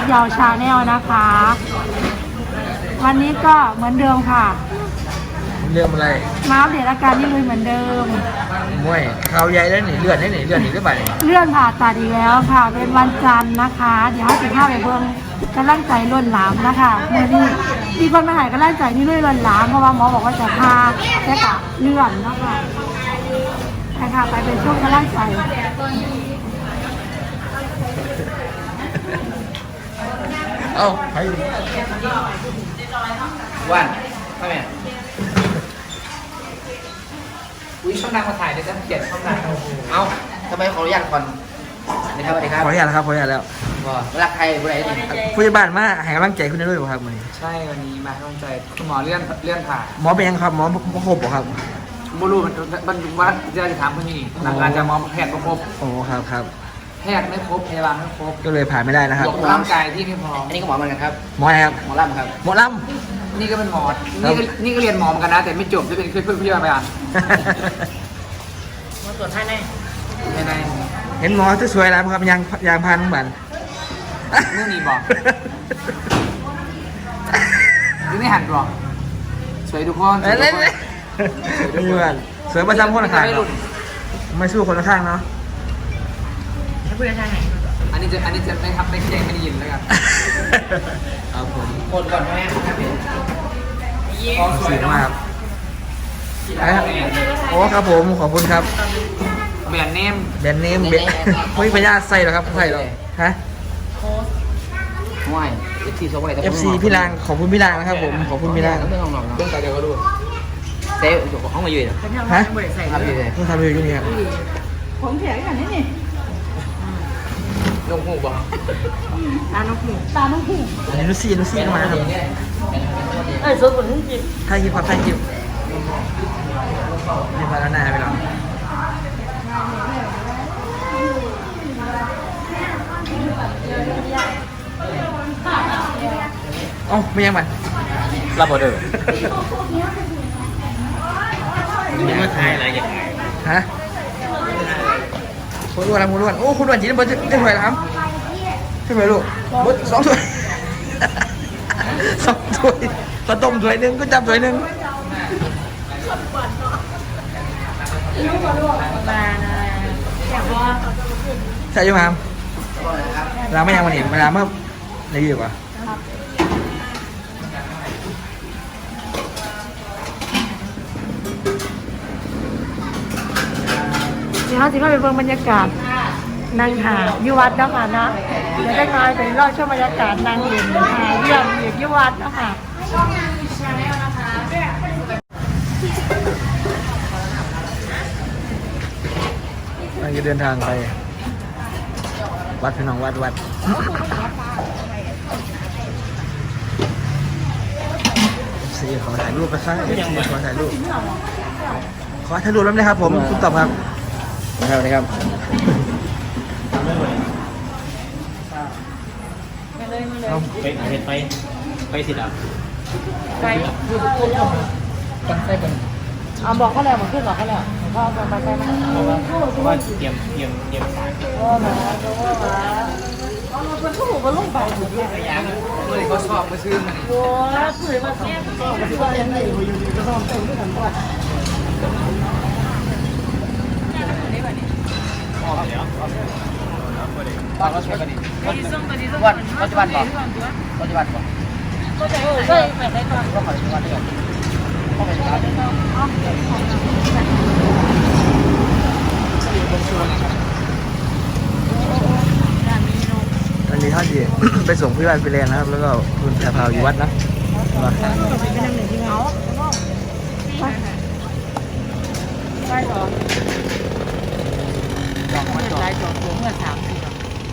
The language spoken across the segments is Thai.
สยาวชาแนลนะคะ วันนี้ก็เหมือนเดิมค่ะเรื่องอะไรมาอัปเดตอาการนี่เลยเหมือนเดิมมวยข่าวใหญ่แล้วนี่เลือดนี่นี่เลือดนี่หรือเปล่าเนี่ยเลื่อนผ่าตัดอีกแล้วค่ะ เป็นวันจันทร์นะคะ เดี๋ยวให้สิบห้าไปเบิ่งกำลังใจล้นหลามนะคะเมื่อนี้มีคนมาใหายกำลังใจนี่เลยล้นหลามเพราะว่าหมอบอกว่าจะพาแค่กะเลื่อนเนาะคะใช่ค่ะไปเป็นช่วงกำลังใจ เอ้าให้ว่านทำไมอุ้ยช่องดังมาถ่ายเดี๋ยวจะเกลียดช่องดังเอ้าทำไมขออนุญาตก่อนนะครับสวัสดีครับขออนุญาตแล้วครับขออนุญาตแล้วว่ารักใครผู้ใดนี่ผู้ใหญ่บ้านมาให้กำลังใจคุณได้ด้วยบ่ครับมื้อนี้ ใช่วันนี้มาให้กำลังใจคุณหมอเลื่อนเลื่อนผ่าหมอเป็นยังครับหมอบ่ครบบ่ครับบุรุษมันมันว่าจะถามคนนี้หลังการจะหมอแพทย์ไม่ครบโอ้ครับครับแพทย์ไม่ครบพยาบาลไม่ครบก็เลยผ่านไม่ได้นะครับยกร่างกายที่ไม่พร้อมอันนี้ก็หมอเหมือนกันครับ หมออะไรครับ หมอลำครับ หมอลนี่ก็เป็นหมอนี่ก็นี่ก็เรียนหมอเหมือนกันนะ แต่ไม่จบจะเป็นเพื่อนพยาบาลำมาตรวจให้แน่ไม่ได้เห็นหมอสวยๆแล้วครับยางยางพันบันเรื่องนี้บอกนี่ไม่หันหรอกสวยทุกคนสเอ้วยยทุกคนนี่เหมือนสวยประจำคนข้างไม่ๆหลุเนาะดไม่สู้คนข้างๆเนาะ อันนี้จะอันนี้จะไม่ทำไม่แจ้งไม่ได้ยินแล้วกันครับผมคนก่อนแม่ครับสวยมากครับนะครับโอ้ครับผมขอบคุณครับ แบรนด์เนมแบรนด์เนมเบไม่มีพญาใส่หรอครับใส่หรอฮะห่วย FC โซไว้แต่ FC พี่ลางขอบคุณพี่ลางนะครับผมขอบคุณพี่ลางไม่ต้องหรอกเรื่องการเดียวก็รู้เซฟห้องมาอยู่เลยฮะครับอยู่เลยเพิ่งทำอยู่ที่นี่ครับผมแข็งอย่างนี้นี่ ยกหูบอกตาน้องผิงตาน้องผิงอันนี้นุซี่นุซี่เข้ามาครับเอ้ยสดกว่านี้จริงไทยฮิปฮอปไทยฮิปนี่พาแล้วหน้าไปลองเอ้าไม่ยังมันรับบอเดอร์นี่มาไทยอะไรอย่างฮะ คุณอ้วนครับคุณอ้วนโอ้คุณอ้วนจีนเบอร์จะถ้วยแล้วครับใช่ไหมลูกเบอร์สองถ้วยสองถ้วยข้าวต้มถ้วยหนึ่งก็จับถ้วยหนึ่งมานะอยากว่าใช่ไงครับเราไม่ยังวันนี้เวลาเมื่อในอยู่ปะ เดี๋ยวเราจะไปเบิ่งบรรยากาศนางหายุวัดเนาะค่ะเนาะเดี๋ยวได้น้อยไปรอดช่วงบรรยากาศนางเด่นหาเยี่ยมอยู่ยุวัดเนาะค่ะเราจะเดินทางไป วัดพี่น้องวัดวัดสีขอถ่ายรูปไปครับสีขอถ่ายรูป ขอถ่ายรูปแล้วนะครับผม คุณตอบครับ นะครับนะครับเอาไปไป ไปสิครับไกลกันใส่กันเอาบอกเขาแล้วบอกขึ้นบอกเขาแล้วพ่อบอกไปไปมาเพราะว่าเพราะว่าเตรียมเตรียมเตรียมสารโอ้มาโอ้มาเอาคนก็หูก็ลงไปถูกไหมพยายามเมื่อเขาชอบมาซื้อมันโอ้ยผืนมาแก้ก็กับที่ว่ายังไงอยู่อยู่ก็ต้องเต็มด้วยกันก่อ นตอนเราใช้กันดิวันปัจจุบันบอกปัจจุบันบอกก็จะเออใช่แบบไหนก่อนก็ปัจจุบันด้วก็ไปครับวันนี้ท่านดีไปส่งพี่บ้านไปเรียนนะครับ แล้วก็คุณแพรพาวอยู่วัดนะมาไปนั่งหนึ่งที่เขาไปต่อจองมาจองตัวเมื่อสามปีก่อนจองเลยปัจจุบันเดียวก็เรื่อนเดือนละสามเดือนจอสามเดือนละจองมือนี่เป็นแพงมาทันตัวเป็นตัวนี่สุรุยกได้ที่ไทยเองไปนั่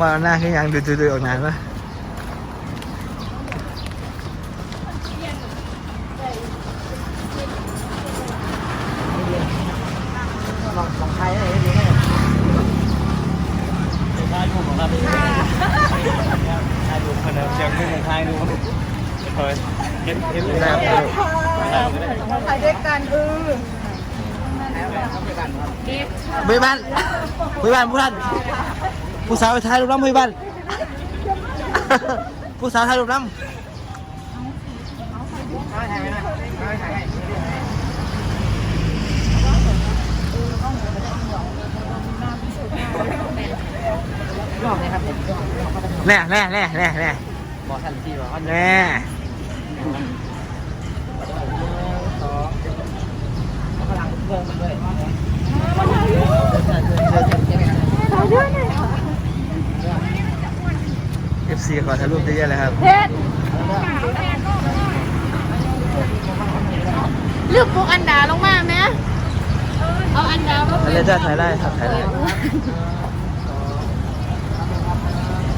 มาหน้าขึ้นยังดูดูดูออกงานปะของไทยอะไรนี่ไทยดูของเราไทยดูคนเดีเชียงใหม่ของไทยดูเฮ้ยเห็นเห็นเลยครับไทยด้วยกันเออไปบ้านไปบ้านผู้ท่าน ผู้สาวไปถ่ายรูปน้ำผู้บ้านผู้สาวถ่ายรูปน้ำถ่ายให้ไหมถ่ายให้รอบนี้ครับผมแน่แน่แน่แน่แน่บอกทันทีว่าแน่พลังเพิ่มมันด้วยเอฟ ซีขอถ่ายรูปเยอะๆเลยครับ เพชรเลือกปุ๊กอันดาลงมาไหมเอาอันดามาถ่ายเลยจ้าถ่ายได้ครับถ่ายได้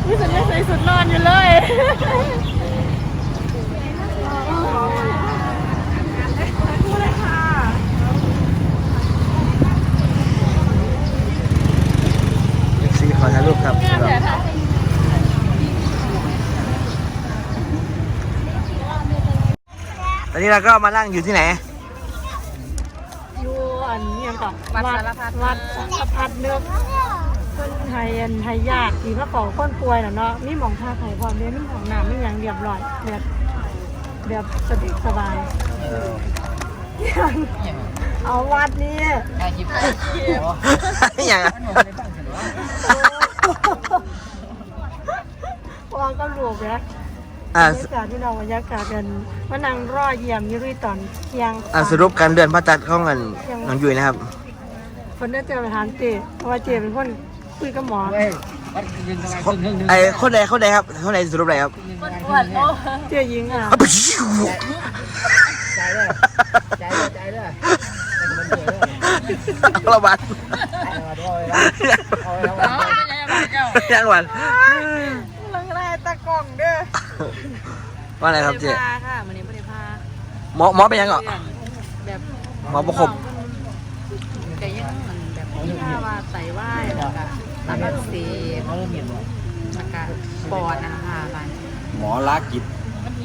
นี่ฉันยังใส่สุดนอนอยู่เลยเอฟซีขอถ่ายรูปครับ ตอนนี้เราก็มานั่งอยู่ที่ไหน อยู่อันนี้ยังก่อนวัดสารพัดวัดสารพัดเนื้อคนไทยอันไทยญาติที่มาของคนป่วยน่ะเนาะมีหมองท่าไข่พร้อมเนี่ยมีหมองน้ำมีอย่างเรียบร้อยแบบแบบสะดวกสบายยังเอาวัดนี้ถ่ายคลิปอย่างอะวางก็หลวกนะอ่า บรรยากาศที่เราบรรยากาศกันมานั่งรอเยี่ยมอยี่รุ่ยตอนเที่ยงอ่าสรุปการเดินพระจันทร์ของกันน้องยุ้ยนะครับคนได้เจอไปถามเจเพราะว่าเจเป็นคนคุยกับหมอเฮ้ยวัดยืนตรงไหนครึ่งหนึ่งหนึ่งไอ้คนใดคนใดครับคนใดสรุปอะไรครับเจยิงอะเอาไปใจด้วยใจด้วยใจด้วยมันเดือดด้วยเอาละบันเอาด้วยเอาแล้วยังวัน ลังไรตะกล่องเด้อว่าอะไรครับเจ๊พาค่ะมันนี้ไม่ได้พาหมอหมอเป็นยังเหรอแบบหมอประคบแกยังมันแบบที่ว่าว่าไตวายแล้วก็ตับอักเสบเขาเริ่มเห็นบ่แล้วก็ปอดนะคะบานหมอลากิจ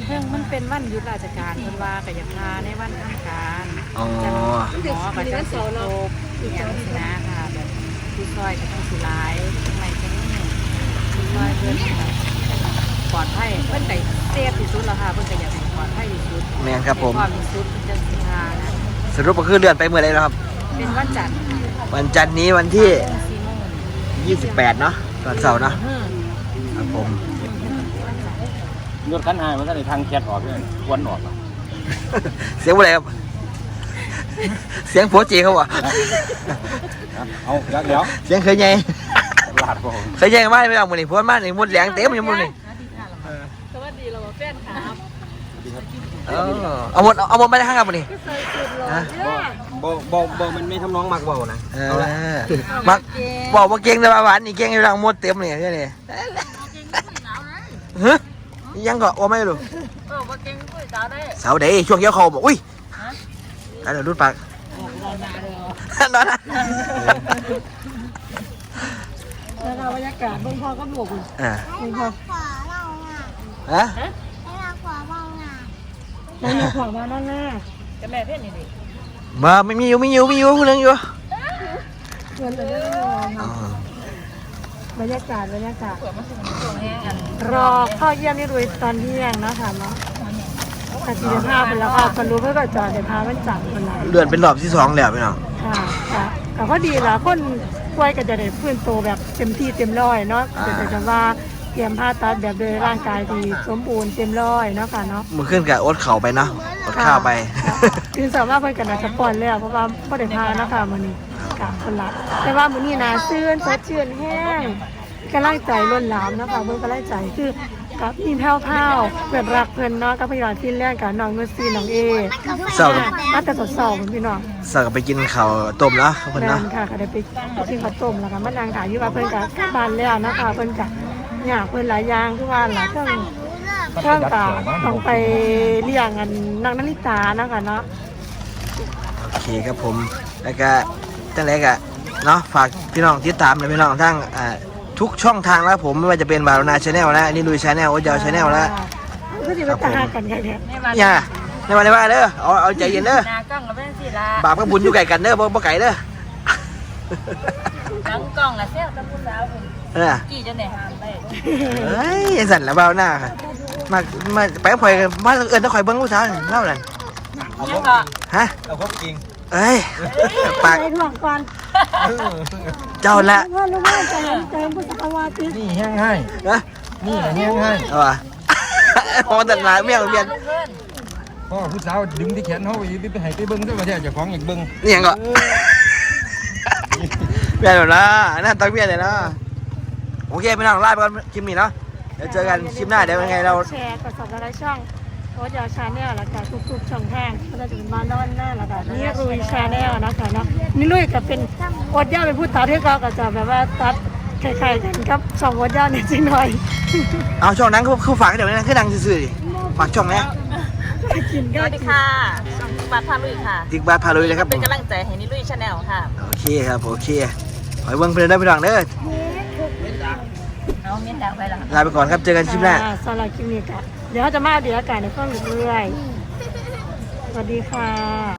เรื่องมันเป็นวันหยุดราชการเพิ่นว่าก็อยากพาในวันทำการอ๋อหมอก็จะสิโรคอีกอย่างสินะค่ะแบบผู้ซอยก็ต้องสิหลายทำไมจังนี้ผู้ซอยเพิ่นป ลอดภัยเพิ่นก็เซฟที่สุดแล้วค่ะเพิ่นก็อยากให้ปลอดภัยที่สุดแมนครับผม ให้ความที่สุดเพิ่นจะสิพานะสรุปก็คือเลื่อนไปเมื่อไรแล้วครับ เป็นวันจันทร์ค่ะวันจันทร์นี้วันที่ สี่โมง28 เนาะวันเสาร์เนาะอืมครับผมยศขันหายมันก็ได้ทางแคทออกเลยวันออกอะเสียงอะไรครับ เสียงผัวเจเขาวะเอายักเดี๋ยวเสียงเคยไงลาดบ่เคยไงไม่ไม่เอามือนี่ผัวมานี่มุดแหลงเต็มอยู่มุดนี่ สวัสดีเราแฟนครับ เออเอาหมดเอาหมดไปได้ข้างกับมือนี่ฮะบ่บ่บ่มันไม่ทำน้องมักเบานะเออมักบอกว่าเก่งแต่ว่าหวานนี่เก่งอยู่หลังหมดเต็มเลยแค่นี้ฮะยังก็โอ้ไม่รู้เออมาเก่งกุ้ยสาวได้เสาร์เดย์ช่วงเกี่ยวเขาบอกอุ้ยการเดี๋ยวรูดปากนอนนะแล้วเราบรรยากาศเบื้องพอก็หลวกอยู่อ่าเบื้องพอฮะ แล้วมีขวามาด้านหน้ากับแม่เพื่อนนี่ดิมาไม่มีอยู่ไม่อยู่ไม่อยู่พูดเรื่องอยู่เงินเลยอ๋อบรรยากาศบรรยากาศรอเข้าเยี่ยมนี่รุยตอนเที่ยงนะคะเนาะแต่สีภาพเป็นแล้วก็คนรู้เพื่อก็จอดเดี๋ยวพามันจับคนละเลื่อนเป็นรอบที่สองแล้วพี่น้องค่ะค่ะแต่ก็ดีละคนป่วยก็จะได้ฟื้นตัวแบบเต็มที่เต็มร้อยเนาะแต่จะว่าเตรียมผ่าตัดแบบโดยร่างกายที่สมบูรณ์เต็มร้อยเนาะค่ะเนาะมือขึ้นกับอดเข่าไปเนาะอดข้าวไปคือสามารถเพิ่นกันนะสปอนเลยอะเพราะว่าบ่ได้พาเนาะค่ะมื้อนี้กับคนละแต่ว่ามื้อนี้น่าชื่นสดชื่นแห้งกำลังใจล้นหลามเนาะคะเพิ่นกำลังใจคือกับมีแพ้วๆเปิดรักเพิ่นเนาะกับพี่น้องที่แรกกับน้องนุชซีน้องเอเศร้ากับมาแต่สดๆพี่น้องเศร้ากับไปกินข้าวต้มเนาะขอบคุณแม่เนาะนค่ะก็ได้ไปกินข้าวต้มแล้วก็มานั่งขายอยู่ว่าเพิ่นก็กลับบ้านแล้วนะคะเพิ่นก็ อยากเพิ่นหลายอย่างคือว่าหลายเครื่องช่างตาต้องไปเลี้ยงกันนางนาริตานะคะเนาะโอเคครับผมแล้วก็ตั้งแต่กะเนาะฝากพี่น้องติดตามเลยพี่น้องทั้งอ่าทุกช่องทางแล้วผมไม่ว่าจะเป็นบาร์นาชาแนลนะนี่ลุยชาแนลโอเจ้าชาแนลแล้วก็จะไปตากันกันเนี่ยในวันอย่าในวันในว่าเด้อเอาเอาใจเย็นเด้อหนากล้องก็เป็นสิละบาปกับบุญอยู่ไกลกันเด้อบ่บ่ไกลเด้อหลังกล้องละเซลตะมุนแล้วผม เออกี่จะไหนหามได้เฮ้ยไอ้สันละเบาหน้าค่ะมามาไปกับข่อยกันมาเอิญต้องข่อยเบิ้งผู้สาวนี่เล่านั่นยังก็ฮะเอาครบจริงเอ้ยปากไปห่วงก่อนเจ้าละพ่อรู้ว่าจะเห็นเติมพุทธวาทิตนี่แห้งให้นะนี่แห้งให้เอาวะพอตัดหลายเมียงเมียนพ่อผู้สาวดึงที่แขนเขาไปไปให้ไปเบิ้งด้วยว่าเจ้าของอยากเบิ้งนี่ยังก็เมียนหมดละน่าตักเมียนเลยนะ โอเคพี่น้องไล่ไปก่อนคลิปนี้เนาะเดี๋ยวเจอกันคลิปหน้าเดี๋ยวยังไงเราแชร์กดสับสไครช่องโค้ชชาแนลแล้วก็ทุกๆช่องทางก็จะเป็นบ้านนอนหน้าแล้วก็นี่รุยชาแนลนะคะเนาะนี่ลุยก็เป็นโอดย่าเป็นผู้ตัดให้เขาก็จะแบบว่าตัดคล้ายๆกันครับสองโอดย่าเนี่ยจริงหน่อยเอาช่องนั้นเขาเขาฝากเดี๋ยวนี้คือดังซื่อๆดิฝากช่องนี้กินสก็วัสดีค่ะบัตรพาลุยค่ะติ๊กบาร์พาลุยเลยครับผเป็นมกำลังใจให้นิลุยชาแนลค่ะโอเคครับโอเคขอให้เบิ้งเพลินได้พี่น้องเด้อ เอาเมียนดาวไปละลาไปก่อนครับเจอกันคลิปหน้าอ่สำหรับคลิปนี้ก็เดี๋ยวจะมาอัปเดี๋ยวอากาศในข้องหลุดเรื่อยสวัสดีค่ะ